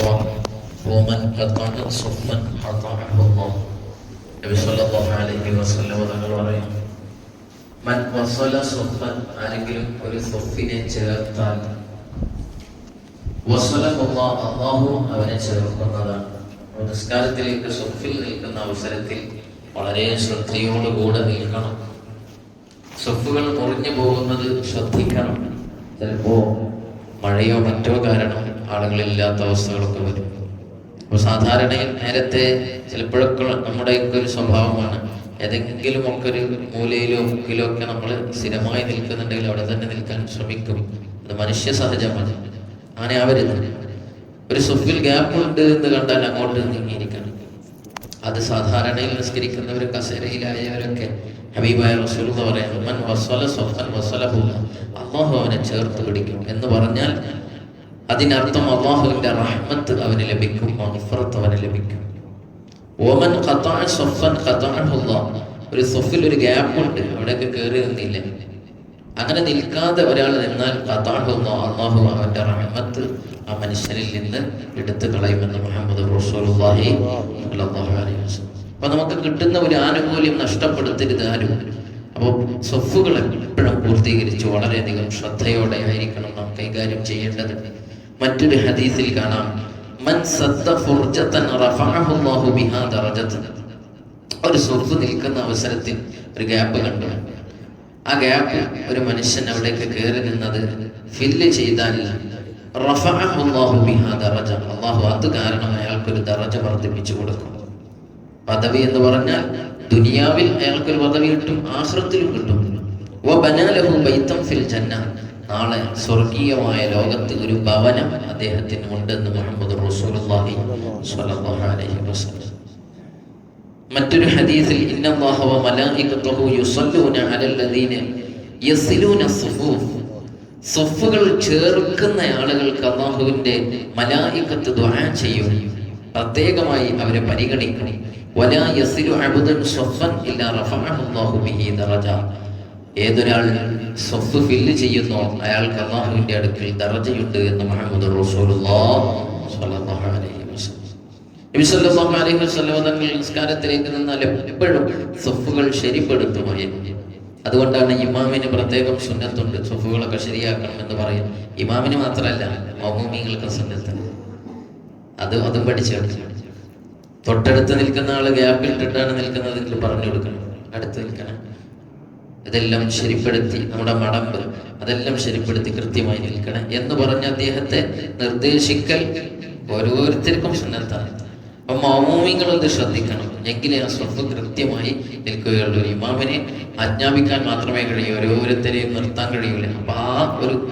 الله ومن قطع صفا قطعه الله നബി സല്ലല്ലാഹു അലൈഹി വസല്ലം തങ്ങൾ പറയും മൻ വസല സ്വഫൻ ആരെങ്കിലും ഒരു സ്വഫിനെ ചേർത്താൽ വസലമുള്ള അള്ളാഹു അവനെ ചേർക്കുന്നതാണ് അപ്പോൾ നിസ്കാരത്തിലേക്ക് സ്വഫിൽ നിൽക്കുന്ന അവസരത്തിൽ വളരെ ശ്രദ്ധയോടുകൂടെ നിൽക്കണം സ്വഫുകൾ മുറിഞ്ഞു പോകുന്നത് ശ്രദ്ധിക്കണം ചിലപ്പോ മഴയോ മറ്റോ കാരണം ആളുകളില്ലാത്ത അവസ്ഥകളൊക്കെ വരും. അപ്പോൾ സാധാരണയിൽ നേരത്തെ ചിലപ്പോഴൊക്കെ നമ്മുടെയൊക്കെ ഒരു സ്വഭാവമാണ് ഏതെങ്കിലും ഒക്കെ ഒരു മൂലയിലോ മുക്കിലോ ഒക്കെ നമ്മൾ സ്ഥിരമായി നിൽക്കുന്നുണ്ടെങ്കിൽ അവിടെ തന്നെ നിൽക്കാൻ ശ്രമിക്കും. അത് മനുഷ്യ സഹജമാണ്. അങ്ങനെ ആവരുത്. ഒരു സുഫിൽ ഗ്യാപ്പ് ഉണ്ട് എന്ന് കണ്ടാൽ അങ്ങോട്ട് നീങ്ങിയിരിക്കണം. അത് സാധാരണയിൽ നിസ്കരിക്കുന്നവർ കസേരയിലായവരൊക്കെ ഹബീബായ റസൂൽ എന്ന് മൻ വസ്വല സ്വഫൻ വസ്വലഹു അള്ളാഹു അവനെ ചേർത്ത് പിടിക്കും എന്ന് പറഞ്ഞാൽ അതിനർത്ഥം അള്ളാഹുവിന്റെ റഹ്മത്ത് അവന് ലഭിക്കും മഹഫറത്ത് അവന് ലഭിക്കും. ഓമൻ അല്ലാഹ് ഒരു സ്വഫിൽ ഒരു ഗ്യാപ്പ് ഉണ്ട് അവിടെയൊക്കെ കയറി നിന്നില്ല. അങ്ങനെ നിൽക്കാതെ ഒരാൾ നിന്നാൽ അല്ലാഹ് അള്ളാഹു അവന്റെ റഹ്മത്ത് ആ മനുഷ്യനിൽ നിന്ന് എടുത്തു കളയുമെന്ന് മുഹമ്മദ് റസൂലുള്ളാഹി അലൈഹി വസല്ലം. അപ്പൊ നമുക്ക് കിട്ടുന്ന ഒരു ആനുകൂല്യം നഷ്ടപ്പെടുത്തരുത് ആരും. അപ്പോൾ സ്വഫുകൾ എപ്പോഴും പൂർത്തീകരിച്ച് വളരെയധികം ശ്രദ്ധയോടെ ആയിരിക്കണം നാം കൈകാര്യം ചെയ്യേണ്ടത്. മറ്റൊരു ഹദീസിൽ കാണാം. മൻ സദ്ദ ഫുർജത്തൻ റഫഅഹു ബിഹാ ദറജത്തൻ ഒരു സുഹൃത്ത് നിൽക്കുന്ന അവസരത്തിൽ ഒരു ഗ്യാപ്പ് കണ്ടു. ആ ഗ്യാപ്പ് ഒരു മനുഷ്യൻ അവിടേക്ക് കയറി നിന്നത് ഫില്ല് ചെയ്താൽ റഫഅഹു ബിഹാ ദറജ. അല്ലാഹു അത് കാരണം അയാൾക്കൊരു ദറജ വർദ്ധിപ്പിച്ചു കൊടുക്കും. പദവി എന്ന് പറഞ്ഞാൽ ദുനിയാവിൽ അയാൾക്കൊരു പദവി കിട്ടും ആഹ്റത്തിലും കിട്ടും. വബനാലഹു ബൈത്തം ഫിൽ ജന്ന. നാളെ സ്വർഗീയമായ ലോകത്ത് ഒരു ഭവനം അദ്ദേഹത്തിന് ഉണ്ടെന്ന് മുഹമ്മദ് സ്വല്ലല്ലാഹു അലൈഹി വസല്ലം. മറ്റൊരു ഹദീസിൽ ഇന്നല്ലാഹ മലായികത്തുഹു യുസല്ലൂന അലല്ലദീന യസിലൂന സുഫൂഫ്. സഫുകൾ ചേർക്കുന്ന ആളുകൾക്ക് അള്ളാഹുവിന്റെ മലായികത്ത് ദുആ ചെയ്യും. പ്രത്യേകമായി അവരെ പരിഗണിക്കണം വലാ യസിലു അബ്ദൻ സഫൻ ഇല്ലാ റഫഅഹു അല്ലാഹു ബിഹി ദറജ. ഏതൊരാൾ സ്വത്ത് ഫില്ല് ചെയ്യുന്നോ അയാൾക്ക് അള്ളാഹുവിന്റെ അടുക്കൽ ദർജയുണ്ട് എന്ന് മുഹമ്മദ് നിസ്കാരത്തിലേക്ക് നിന്നാൽ എപ്പോഴും സ്വഫുകൾ ശരിപ്പെടുത്തുമായിരുന്നു അതുകൊണ്ടാണ് ഇമാമിന് പ്രത്യേകം സുന്നത്തുണ്ട്. സ്വഫുകളൊക്കെ ശരിയാക്കണം എന്ന് പറയും. ഇമാമിന് മാത്രമല്ല മൗമൂമികൾക്ക് സുന്നത്തുണ്ട് അത് അതും പഠിച്ചു തൊട്ടടുത്ത് നിൽക്കുന്ന ആൾ ഗ്യാപ്പിൽ ഇട്ടിട്ടാണ് നിൽക്കുന്നതെങ്കിൽ പറഞ്ഞു കൊടുക്കണം. അടുത്ത് നിൽക്കണം. ഇതെല്ലാം ശരിപ്പെടുത്തി നമ്മുടെ മടമ്പ് അതെല്ലാം ശരിപ്പെടുത്തി കൃത്യമായി നിൽക്കണം എന്ന് പറഞ്ഞ അദ്ദേഹത്തെ നിർദ്ദേശിക്കൽ ഓരോരുത്തർക്കും സന്നദ്ധമാണ്. അപ്പൊ മൗമികൾ ഇത് ശ്രദ്ധിക്കണം. എങ്കിലേ ആ സ്വത്ത് കൃത്യമായി നിൽക്കുകയുള്ളൂ. ഇമാമിനെ ആജ്ഞാപിക്കാൻ മാത്രമേ കഴിയൂ. ഓരോരുത്തരെയും നിർത്താൻ കഴിയൂല. അപ്പൊ ആ ഒരു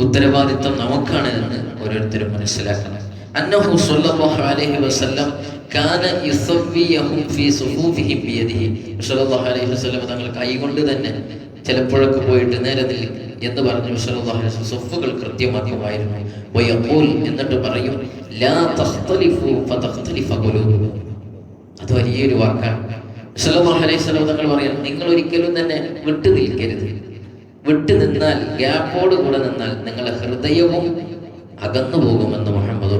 ഉത്തരവാദിത്വം നമുക്കാണ് എന്ന് ഓരോരുത്തരും മനസ്സിലാക്കണം. അന്നഹു സല്ലല്ലാഹു അലൈഹി വസല്ലം കാന യുസവ്വിയഹും ഫീ സുഫൂഫിഹിം ബിയദിഹി. സല്ലല്ലാഹു അലൈഹി വസല്ലം തങ്ങൾ കൈകൊണ്ട് തന്നെ ചിലപ്പോഴൊക്കെ പോയിട്ട് നേരെ നിൽ എന്ന് പറഞ്ഞു സല്ലല്ലാഹു അലൈഹി വസല്ലം സുഫുകൾ കൃത്യമാക്കുമായിരുന്നു വയഖൂൽ എന്നിട്ട് പറയും ലാ തഖ്തലിഫു ഫതഖ്തലിഫ ഖുലൂബുകും അത് വലിയൊരു വാക്കാണ്. സല്ലല്ലാഹു അലൈഹി വസല്ലം തങ്ങൾ പറയാം നിങ്ങൾ ഒരിക്കലും തന്നെ വിട്ടു നിൽക്കരുത് വിട്ടു നിന്നാൽ ഗ്യാപ്പോട് കൂടെ നിന്നാൽ നിങ്ങളുടെ ഹൃദയവും അകന്നു പോകുമെന്ന് മുഹമ്മദ്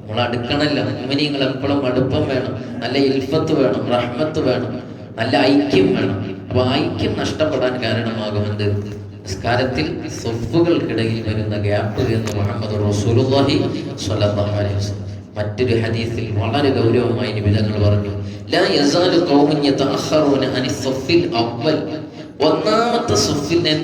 നമ്മൾ അടുക്കണല്ല. നിങ്ങൾ എപ്പോഴും അടുപ്പം വേണം. നല്ല ഇൽഫത്ത് വേണം. റഹ്മത്ത് വേണം. നല്ല ഐക്യം വേണം. അപ്പൊ ഐക്യം നഷ്ടപ്പെടാൻ കാരണമാകുമെന്ന് നിസ്കാരത്തിൽ സ്വഫുകൾക്കിടയിൽ വരുന്ന ഗ്യാപ്പ് എന്ന് മുഹമ്മദ് റസൂലുള്ളാഹി അലൈഹി വസല്ലം. മറ്റൊരു ഹദീസിൽ വളരെ ഗൗരവമായി നിബിധങ്ങൾ പറഞ്ഞു. ലാ യസാലു അനി അവ്വൽ. ഒന്നാമത്തെ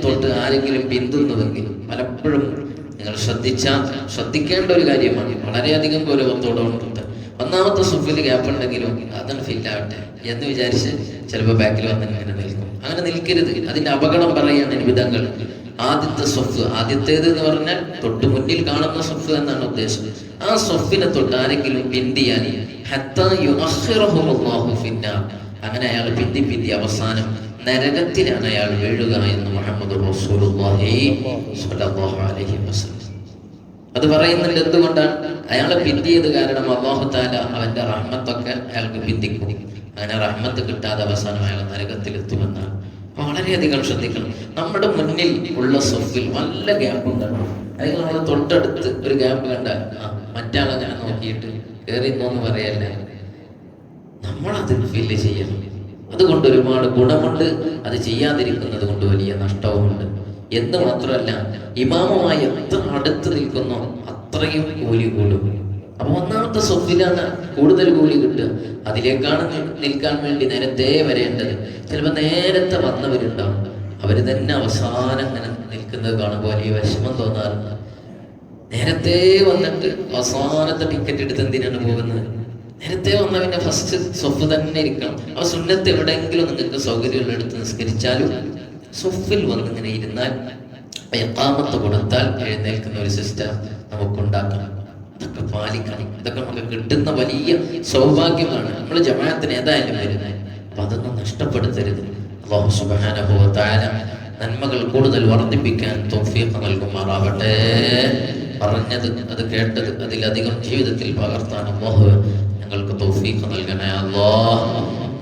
തൊട്ട് ആരെങ്കിലും പിന്തുന്നതെങ്കിലും പലപ്പോഴും നിങ്ങൾ ശ്രദ്ധിച്ചാൽ ശ്രദ്ധിക്കേണ്ട ഒരു കാര്യമാണ്. വളരെയധികം ഗൗരവത്തോടെ ഉണ്ടുണ്ട് ഒന്നാമത്തെ സുഫിൽ ഗ്യാപ്പ് ഉണ്ടെങ്കിലും അതാണ് ഫില്ലാവട്ടെ എന്ന് വിചാരിച്ച് ചിലപ്പോൾ ബാക്കിൽ വന്ന് ഇങ്ങനെ നിൽക്കും. അങ്ങനെ നിൽക്കരുത്. അതിന്റെ അപകടം പറയുന്ന വിധങ്ങൾ ആദ്യത്തെ സ്വഫ് ആദ്യത്തേത് എന്ന് പറഞ്ഞാൽ തൊട്ട് മുന്നിൽ കാണുന്ന സ്വഫ് എന്നാണ് ഉദ്ദേശം. ആ സ്വഫിനെ തൊട്ട് ആരെങ്കിലും പിന്തിയാൽ അങ്ങനെ അയാൾ പിന്തി പിന്തി അവസാനം നരകത്തിലാണ് അയാൾ വീഴുക എന്ന് മുഹമ്മദ് അത് പറയുന്നുണ്ട് എന്തുകൊണ്ടാണ്? അയാളെ പിന്തിയത് കാരണം അള്ളാഹുത്താല അവന്റെ റഹ്മത്തൊക്കെ അയാൾക്ക് പിന്തിക്കും. അങ്ങനെ റഹ്മത്ത് കിട്ടാതെ അവസാനം അയാൾ നരകത്തിലെത്തുമെന്നാണ്. അപ്പൊ വളരെയധികം ശ്രദ്ധിക്കണം. നമ്മുടെ മുന്നിൽ ഉള്ള സ്വപ്പിൽ നല്ല ഗ്യാപ്പ് കണ്ടു അല്ലെങ്കിൽ നമ്മുടെ തൊട്ടടുത്ത് ഒരു ഗ്യാപ്പ് കണ്ടാൽ മറ്റാളെ ഞാൻ നോക്കിയിട്ട് കയറി പോന്ന് പറയല്ലേ? നമ്മളത് ഫില്ല് ചെയ്യണം. അതുകൊണ്ട് ഒരുപാട് ഗുണമുണ്ട്. അത് ചെയ്യാതിരിക്കുന്നത് കൊണ്ട് വലിയ നഷ്ടവുമുണ്ട്. എന്ന് മാത്രമല്ല ഇമാമുമായി എത്ര അടുത്ത് നിൽക്കുന്നോ അത്രയും കൂലി കൂടും. അപ്പൊ ഒന്നാമത്തെ സ്വത്തിലാണ് കൂടുതൽ കൂലി കിട്ടുക. അതിലേക്കാണ് നിൽക്കാൻ വേണ്ടി നേരത്തെ വരേണ്ടത്. ചിലപ്പോൾ നേരത്തെ വന്നവരുണ്ടാവും. അവർ തന്നെ അവസാനം അങ്ങനെ നിൽക്കുന്നത് കാണുമ്പോൾ വലിയ വിഷമം തോന്നാറുണ്ട്. നേരത്തെ വന്നിട്ട് അവസാനത്തെ ടിക്കറ്റ് എടുത്ത് എന്തിനാണ് പോകുന്നത്? നേരത്തെ വന്നവന്റെ ഫസ്റ്റ് സ്വഫ് തന്നെ ഇരിക്കണം. ആ സുന്നത്ത് എവിടെയെങ്കിലും നിങ്ങൾക്ക് സൗകര്യമുള്ള എടുത്ത് നിസ്കരിച്ചാലും സ്വഫിൽ വന്നിങ്ങനെ ഇരുന്നാൽ എക്കാമത്ത് കൊടുത്താൽ എഴുന്നേൽക്കുന്ന ഒരു സിസ്റ്റം നമുക്കുണ്ടാക്കണം ഇതൊക്കെ പാലിക്കണം. ഇതൊക്കെ നമുക്ക് കിട്ടുന്ന വലിയ സൗഭാഗ്യമാണ്. നമ്മൾ ജമാഅത്തിന് ഏതായാലും വരുന്നത്. അപ്പൊ അതൊന്നും നഷ്ടപ്പെടുത്തരുത്. അള്ളാഹു വ നന്മകൾ കൂടുതൽ വർദ്ധിപ്പിക്കാൻ തൗഫീഖ് നൽകുമാറാവട്ടെ. പറഞ്ഞത് അത് കേട്ടത് അതിലധികം ജീവിതത്തിൽ പകർത്താൻ അള്ളാഹു ഞങ്ങൾക്ക് തൗഫീഖ് നൽകണേ അല്ലാഹ്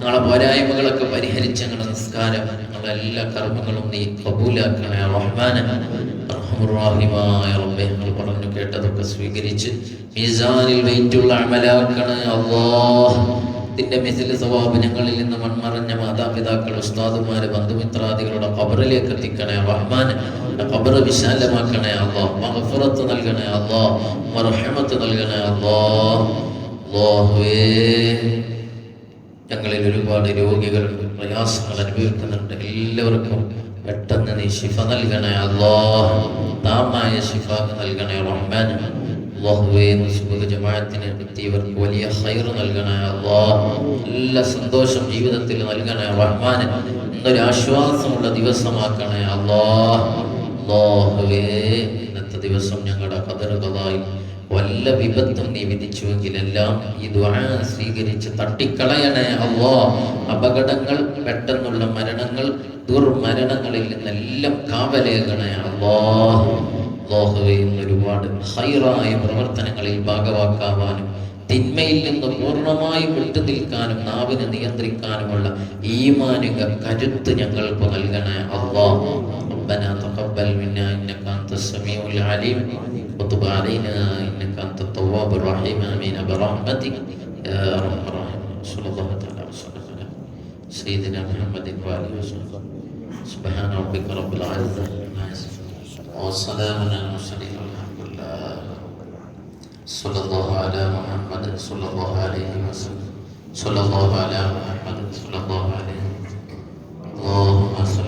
ഞങ്ങളെ പോരായ്മകളൊക്കെ പരിഹരിച്ച് ഞങ്ങളുടെ നിസ്കാരം ഞങ്ങളുടെ എല്ലാ കർമ്മങ്ങളും നീ കബൂലാക്കണേ റഹ്മാനെ. റഹ്മുറാഹിമായ റബ്ബേ ഞങ്ങൾ പറഞ്ഞു കേട്ടതൊക്കെ സ്വീകരിച്ച് മീസാനിൽ വെയിറ്റുള്ള അമലാക്കണേ അല്ലാഹ് ഇതിന്റെ മിസിൽ സ്വഭാവ ഞങ്ങളിൽ നിന്ന് മൺമറഞ്ഞ മാതാപിതാക്കൾ ഉസ്താദുമാര് ബന്ധുമിത്രാദികളുടെ ഖബറിലേക്ക് എത്തിക്കണേ റഹ്മാൻ ഖബർ വിശാലമാക്കണേ അല്ലോ. മഹഫുറത്ത് നൽകണേ അല്ലോ. മർഹമത്ത് നൽകണേ അല്ലോ. അല്ലാഹുവേ ഞങ്ങളിൽ ഒരുപാട് രോഗികളുണ്ട് പ്രയാസങ്ങൾ അനുഭവിക്കുന്നുണ്ട്. എല്ലാവർക്കും പെട്ടെന്ന് നീ ശിഫ നൽകണേ അല്ലോ താമായ ശിഫ നൽകണേ റഹ്മാൻ. അള്ളാഹുവേ മുസ്ബുദ് ജമാഅത്തിന് എത്തിയവർക്ക് വലിയ ഹൈർ നൽകണേ അള്ളാഹ് നല്ല സന്തോഷം ജീവിതത്തിൽ നൽകണേ റഹ്മാൻ. ഇന്നൊരു ആശ്വാസമുള്ള ദിവസമാക്കണേ അള്ളാഹ് അള്ളാഹുവേ ഇന്നത്തെ ദിവസം ഞങ്ങളുടെ കതറുകളായി വല്ല വിപത്തും നീ വിധിച്ചുവെങ്കിൽ എല്ലാം ഈ ദ്വാ സ്വീകരിച്ച് തട്ടിക്കളയണേ അള്ളാ അപകടങ്ങൾ പെട്ടെന്നുള്ള മരണങ്ങൾ ദുർമരണങ്ങളിൽ നിന്നെല്ലാം കാവലേകണേ അള്ളാ അള്ളാഹുവേ ഇന്ന് ഒരുപാട് ഹൈറായ പ്രവർത്തനങ്ങളിൽ ഭാഗവാക്കാവാനും തിന്മയിൽ നിന്ന് പൂർണ്ണമായും വിട്ടു നിൽക്കാനും നാവിനെ നിയന്ത്രിക്കാനുമുള്ള ഈമാനിക കരുത്ത് ഞങ്ങൾക്ക് നൽകണേ അള്ളാഹ് ربنا تقبل منا انك انت السميع العليم وتب علينا إنك أنت التواب الرحيم. آمين. برحمتك يا أرحم الراحمين. صلى الله تعالى وسلم على سيدنا محمد وآله وصحبه. سبحان ربك رب يصفون. والسلام على المرسلين. والحمد لله صلى الله على محمد صلى الله عليه وسلم. صلى الله على محمد صلى الله عليه اللهم صل